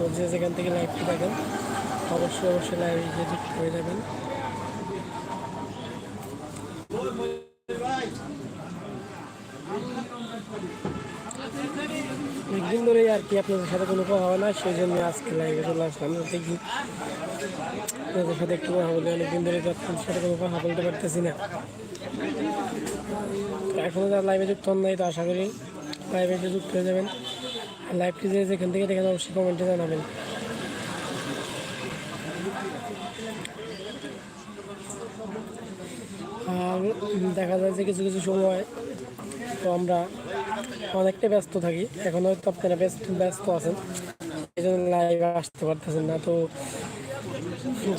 তো যে যেখান থেকে লাইভটি দেখেন, অবশ্যই অবশ্যই লাইভে গিয়ে হয়ে যাবেন। অনেকদিন ধরেই আর কি আপনাদের সাথে কোনো কথা হয় না, সেই জন্য আজকে লাইভে চলে আসলাম। দেখি, আপনাদের সাথে একটু কথা বলি, অনেকদিন ধরে আপনাদের সাথে কোনো কথা বলতে পারতেছি না। এখনও যারা লাইভে যুক্ত হন নাই, তো আশা করি লাইভে যুক্ত হয়ে যাবেন। লাইভটি যে যেখান থেকে দেখেন অবশ্যই কমেন্টে জানাবেন। আর দেখা যায় যে কিছু কিছু সময় তো আমরা অনেকটাই ব্যস্ত থাকি। এখন হয়তো আপনারা ব্যস্ত ব্যস্ত আছেন। এই জন্য লাইভে আসতে পারতেছেন না। তো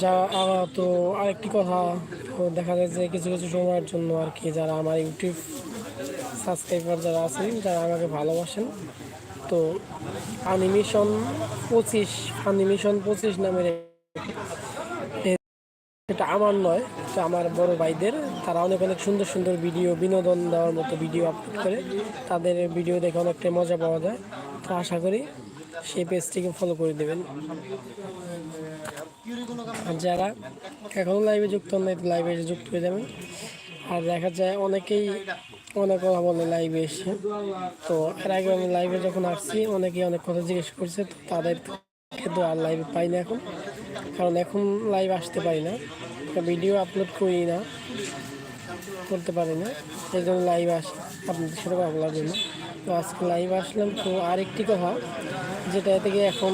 যা তো আরেকটি কথা, তো দেখা যায় যে কিছু কিছু সময়ের জন্য আর কি যারা আমার ইউটিউব সাবস্ক্রাইবার যারা আছেন, যারা আমাকে ভালোবাসেন তো অ্যানিমেশন পঁচিশ অ্যানিমেশন পঁচিশ নামের এটা আমার নয়, এটা আমার বড় ভাইদের। তারা অনেক অনেক সুন্দর সুন্দর ভিডিও বিনোদন দেওয়ার মতো ভিডিও আপলোড করে। তাদের ভিডিও দেখে অনেকটাই মজা পাওয়া যায়। তো আশা করি সেই পেজটিকে ফলো করে দেবেন। আর যারা এখনও লাইভে যুক্ত নাই লাইভে যুক্ত হয়ে যাবেন। আর দেখা যায় অনেকেই অনেক কথা বলে লাইভে এসে। তো এর আগে আমি লাইভে যখন আসছি, অনেকেই অনেক কথা জিজ্ঞেস করছে, তো তাদের কিন্তু আর লাইভে পাই না এখন। কারণ এখন লাইভ আসতে পারি না। ভিডিও আপলোড করি না, করতে পারি না। সেই জন্য লাইভ আসি আপনাদের সাথে কথা বলার জন্য। তো আজকে লাইভ আসলাম। তো আরেকটি কথা, যেটা থেকে এখন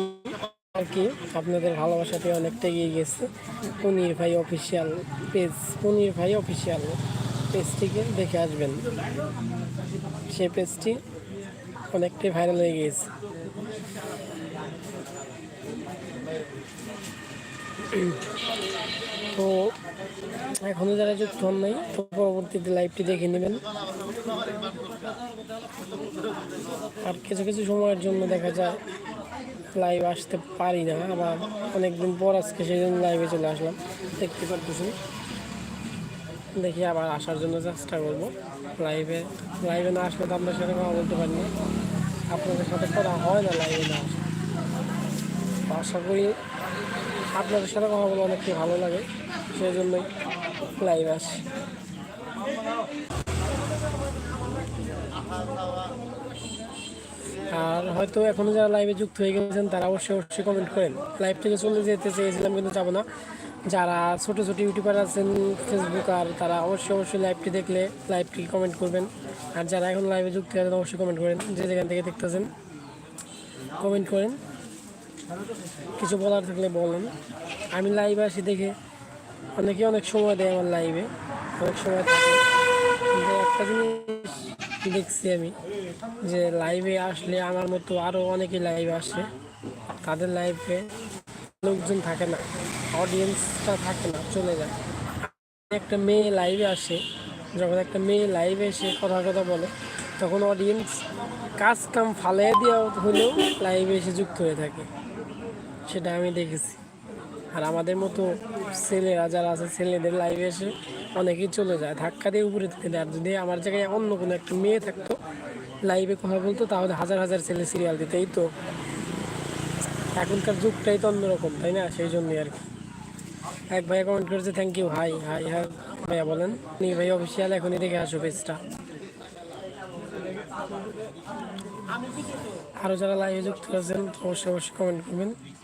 আর কি আপনাদের ভালোবাসাতে অনেকটা এগিয়ে গেছে। পনির ভাই অফিসিয়াল পেজ পনির ভাই অফিসিয়াল পেজটিকে দেখে আসবেন। সে পেজটি অনেকটাই ভাইরাল হয়ে গিয়েছে। তো এখনও যারা যুক্ত হন নাই, তো পরবর্তীতে লাইভটি দেখে নেবেন। আর কিছু কিছু সময়ের জন্য দেখা যায় লাইভ আসতে পারি না। আবার অনেকদিন পর আজকে সেই জন্য লাইভে চলে আসলাম। দেখতে পারতেছি দেখি আবার আসার জন্য চেষ্টা করব। লাইভে লাইভে না আসলে তো আমরা সাথে কথা বলতে পারি না আপনাদের সাথে কথা হয় না লাইভে না আসলে। আশা করি আপনাদের সাথে কথা বলে অনেকটাই ভালো লাগে। সেই জন্যই লাইভ আসি। আর হয়তো এখনও যারা লাইভে যুক্ত হয়ে গেছেন, তারা অবশ্যই অবশ্যই কমেন্ট করেন। লাইভ থেকে চলে যেতে চেয়েছিলাম, কিন্তু যাব না। যারা ছোটো ছোটো ইউটিউবার আছেন ফেসবুক আর তারা অবশ্যই অবশ্যই লাইভটি দেখলে লাইভটি কমেন্ট করবেন। আর যারা এখন লাইভে যুক্ত হয়েছেন অবশ্যই কমেন্ট করেন, যে যেখান থেকে দেখতেছেন কমেন্ট করেন। কিছু বলার থাকলে বলেন। আমি লাইভে আসি দেখে, অনেকে অনেক সময় দেয় আমার লাইভে অনেক সময় থাকে। কিন্তু একটা জিনিস দেখছি আমি? যে লাইভে আসলে আমার মতো আরও অনেকে লাইভে আসে। তাদের লাইভে লোকজন থাকে না অডিয়েন্সটা থাকে না, চলে যায়। একটা মেয়ে লাইভে আসে, যখন একটা মেয়ে লাইভে এসে কথা কথা বলে, তখন অডিয়েন্স কাজ কাম ফালাই দেওয়া হলেও লাইভে এসে যুক্ত হয়ে থাকে। সেটা আমি দেখেছি। আর আমাদের মতো ছেলেরা যারা আছে, ছেলেদের লাইভে এসে অনেকেই চলে যায়। ধাক্কা দিয়ে উপরে দেয় আর যদি আমার জায়গায় অন্য কোনো একটা মেয়ে থাকতো লাইভে কথা বলতো, তাহলে হাজার হাজার ছেলে সিরিয়াল দিতেই তো এখনকার যুগটাই তো অন্যরকম, তাই না? সেই জন্যই আর কি। এক ভাইয়া কমেন্ট করেছে থ্যাংক ইউ হাই হাই হ্যাঁ ভাইয়া বলেন। নি ভাই অফিসিয়াল এখনই দেখে আসো পেজটা আরও যারা লাইভে যুক্ত আছেন, অবশ্যই অবশ্যই কমেন্ট করবেন।